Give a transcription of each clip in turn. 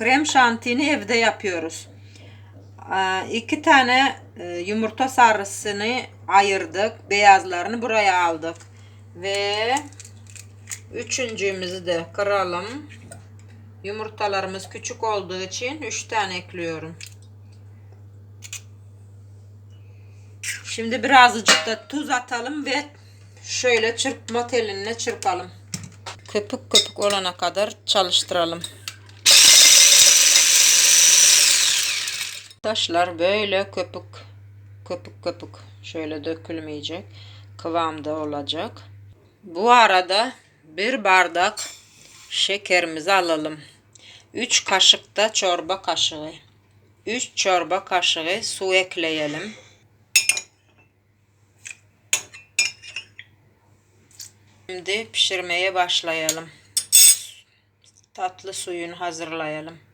Krem şantini evde yapıyoruz. Aa, iki tane e, yumurta sarısını ayırdık. Beyazlarını buraya aldık. Ve üçüncümüzü de kıralım. Yumurtalarımız küçük olduğu için 3 tane ekliyorum. Şimdi birazcık da tuz atalım ve şöyle çırpma telinle çırpalım. Köpük köpük olana kadar çalıştıralım. Taşlar böyle köpük köpük köpük şöyle dökülmeyecek kıvamda olacak. Bu arada bir bardak şekerimizi alalım. 3 kaşık da çorba kaşığı. 3 çorba kaşığı su ekleyelim. Şimdi pişirmeye başlayalım. Tatlı suyunu hazırlayalım.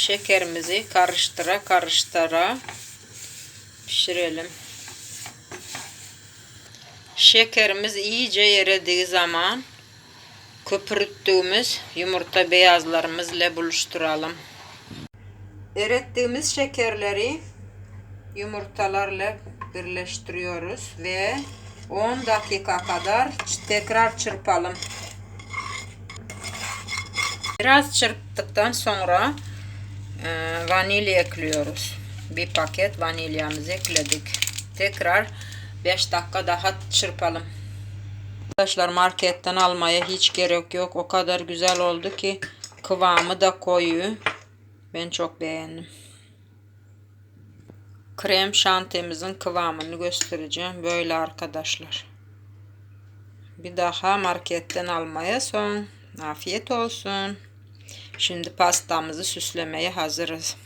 Şekerimizi karıştıra karıştıra pişirelim. Şekerimiz iyice eridiği zaman köpürttüğümüz yumurta beyazlarımızla buluşturalım. Erittiğimiz şekerleri yumurtalarla birleştiriyoruz ve 10 dakika kadar tekrar çırpalım. Biraz çırptıktan sonra vanilya ekliyoruz. Bir paket vanilyamızı ekledik. Tekrar 5 dakika daha çırpalım. Arkadaşlar marketten almaya hiç gerek yok. O kadar güzel oldu ki kıvamı da koyu. Ben çok beğendim. Krem şantemizin kıvamını göstereceğim. Böyle arkadaşlar. Bir daha marketten almaya son. Afiyet olsun. Şimdi pastamızı süslemeye hazırız.